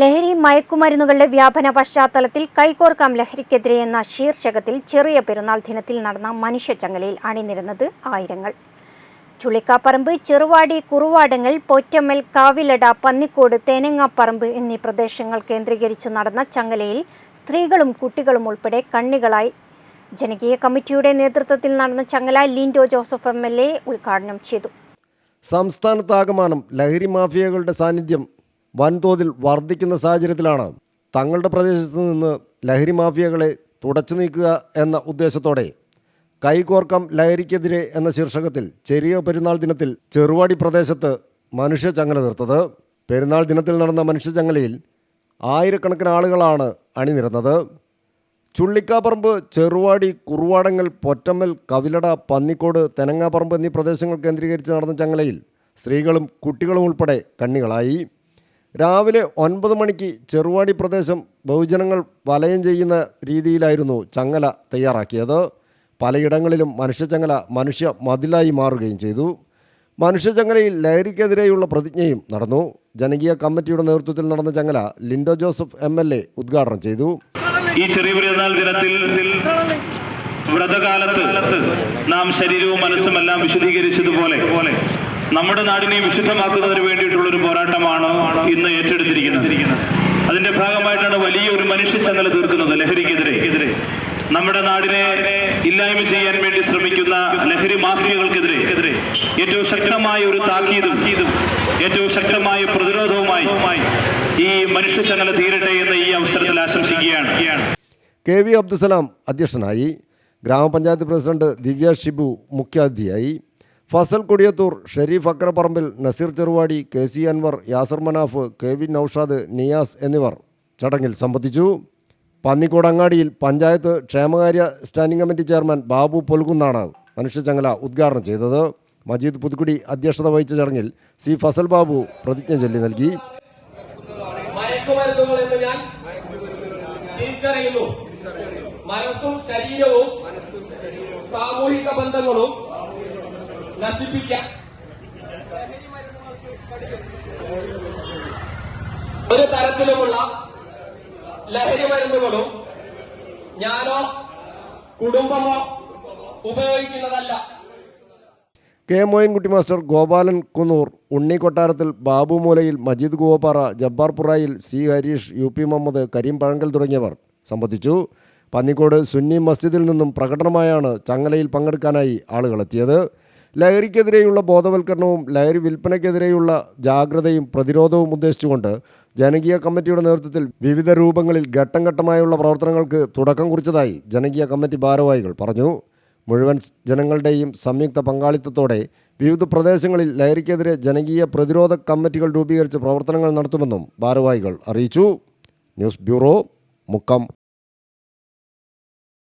ലഹരി മയക്കുമരുന്നുകളുടെ വ്യാപന പശ്ചാത്തലത്തിൽ കൈകോർക്കാം ലഹരിക്കെതിരെ എന്ന ശീർഷകത്തിൽ ചെറിയ പെരുന്നാൾ ദിനത്തിൽ നടന്ന മനുഷ്യച്ചങ്ങലയിൽ അണിനിരുന്നത് ആയിരങ്ങൾ. ചുള്ളിക്കാപ്പറമ്പ് ചെറുവാടി കുറുവാടങ്ങൾ പോറ്റമ്മൽ കാവിലട പന്നിക്കോട് തേനങ്ങാപ്പറമ്പ് എന്നീ പ്രദേശങ്ങൾ കേന്ദ്രീകരിച്ച് നടന്ന ചങ്ങലയിൽ സ്ത്രീകളും കുട്ടികളും ഉൾപ്പെടെ കണ്ണികളായി. ജനകീയ കമ്മിറ്റിയുടെ നേതൃത്വത്തിൽ നടന്ന ചങ്ങല Linto Joseph M L A ഉദ്ഘാടനം ചെയ്തു. സംസ്ഥാനത്താകമാനം ലഹരി മാഫിയകളുടെ സാന്നിധ്യം വൻതോതിൽ വർദ്ധിക്കുന്ന സാഹചര്യത്തിലാണ് തങ്ങളുടെ പ്രദേശത്ത് നിന്ന് ലഹരി മാഫിയകളെ തുടച്ചു നീക്കുക എന്ന ഉദ്ദേശത്തോടെ കൈകോർക്കം ലഹരിക്കെതിരെ എന്ന ശീർഷകത്തിൽ ചെറിയ പെരുന്നാൾ ദിനത്തിൽ ചെറുവാടി പ്രദേശത്ത് മനുഷ്യചങ്ങല തീർത്തത്. പെരുന്നാൾ ദിനത്തിൽ നടന്ന മനുഷ്യചങ്ങലയിൽ ആയിരക്കണക്കിന് ആളുകളാണ് അണിനിരന്നത്. ചുള്ളിക്കാപ്പറമ്പ് ചെറുവാടി കുറുവാടങ്ങൽ പൊറ്റമ്മൽ കവിലട പന്നിക്കോട് തെനങ്ങാപ്പറമ്പ് എന്നീ പ്രദേശങ്ങൾ കേന്ദ്രീകരിച്ച് നടന്ന ചങ്ങലയിൽ സ്ത്രീകളും കുട്ടികളും ഉൾപ്പെടെ കണ്ണികളായി. രാവിലെ ഒൻപത് മണിക്ക് ചെറുവാടി പ്രദേശം ബഹുജനങ്ങൾ വലയം ചെയ്യുന്ന രീതിയിലായിരുന്നു ചങ്ങല തയ്യാറാക്കിയത്. പലയിടങ്ങളിലും മനുഷ്യചങ്ങല മനുഷ്യ മതിലായി മാറുകയും ചെയ്തു. മനുഷ്യചങ്ങലയിൽ ലഹരിക്കെതിരെയുള്ള പ്രതിജ്ഞയും നടന്നു. ജനകീയ കമ്മിറ്റിയുടെ നേതൃത്വത്തിൽ നടന്ന ചങ്ങല Linto Joseph M L A ഉദ്ഘാടനം ചെയ്തു. ഈ ചെറിയ ദിനത്തിൽ വ്രതകാലത്ത് നാം ശരീരവും മനസ്സും എല്ലാം വിശദീകരിച്ചതുപോലെ നമ്മുടെ നാടിനെ വിശുദ്ധമാക്കുന്നതിന് വേണ്ടിയിട്ടുള്ള ഇന്ന് ഏറ്റെടുത്തിരിക്കുന്നത്. അതിന്റെ ഭാഗമായിട്ടാണ് വലിയൊരു മനുഷ്യച്ചങ്ങല തീർക്കുന്നത് ലഹരിക്കെതിരെ. എതിരെ. നമ്മുടെ നാടിനെ ഇല്ലായ്മ ചെയ്യാൻ വേണ്ടി ശ്രമിക്കുന്ന ലഹരി മാഫിയകൾക്കെതിരെ. എതിരെ. ഏറ്റവും ശക്തമായ ഒരു താക്കീതും ഏറ്റവും ശക്തമായ പ്രതിരോധവുമായി ഈ മനുഷ്യച്ചങ്ങല തീരട്ടെ എന്ന് ഈ അവസരത്തിൽ ആശംസിക്കുകയാണ്. കെ വി അബ്ദുസലാം അധ്യക്ഷനായി. ഗ്രാമപഞ്ചായത്ത് പ്രസിഡന്റ് ദിവ്യ ഷിബു മുഖ്യാതിഥിയായി. Fazal Kodiyathur Sherif Akraparambil Naseer Cheruvadi K C Anwar Yasar Manaf K V Naushad Niyas എന്നിവർ ചടങ്ങിൽ സംബന്ധിച്ചു. പന്നിക്കോട് അങ്ങാടിയിൽ പഞ്ചായത്ത് ക്ഷേമകാര്യ സ്റ്റാൻഡിംഗ് കമ്മിറ്റി ചെയർമാൻ ബാബു പൊൽകുന്നാണ് മനുഷ്യചങ്ങല ഉദ്ഘാടനം ചെയ്തത്. മജീദ് പുതുക്കുടി അധ്യക്ഷത വഹിച്ച ചടങ്ങിൽ സി ഫസൽ ബാബു പ്രതിജ്ഞ ചൊല്ലി നൽകി. മനസ്സും ശരീരവും സാമൂഹിക ബന്ധങ്ങളും നശിപ്പിക്കാൻ ഒരു തരത്തിലുമുള്ള ലഹരി മരുന്നുകളും ഞാനോ കുടുംബമോ ഉപയോഗിക്കുന്നതല്ല. K Moyinkutty master Gopalan Kunnoor Unni Kottarathil Babu Moolayil Majeed Gopara Jabbarpurayil C Harish U P Muhammad Kareem Pazhankal തുടങ്ങിയവർ സംബന്ധിച്ചു. പന്നിക്കോട് സുന്നി മസ്ജിദിൽ നിന്നും പ്രകടനമായാണ് ചങ്ങലയിൽ പങ്കെടുക്കാനായി ആളുകളെത്തിയത് ലഹരിക്കെതിരെയുള്ള ബോധവൽക്കരണവും ലഹരി വിൽപ്പനയ്ക്കെതിരെയുള്ള ജാഗ്രതയും പ്രതിരോധവും ഉദ്ദേശിച്ചുകൊണ്ട് ജനകീയ കമ്മിറ്റിയുടെ നേതൃത്വത്തിൽ വിവിധ രൂപങ്ങളിൽ ഘട്ടം ഘട്ടമായുള്ള പ്രവർത്തനങ്ങൾക്ക് തുടക്കം കുറിച്ചതായി ജനകീയ കമ്മിറ്റി ഭാരവാഹികൾ പറഞ്ഞു. മുഴുവൻ ജനങ്ങളുടെയും സംയുക്ത പങ്കാളിത്തത്തോടെ വിവിധ പ്രദേശങ്ങളിൽ ലഹരിക്കെതിരെ ജനകീയ പ്രതിരോധ കമ്മിറ്റികൾ രൂപീകരിച്ച് പ്രവർത്തനങ്ങൾ നടത്തുമെന്നും ഭാരവാഹികൾ അറിയിച്ചു. News bureau Mukkam.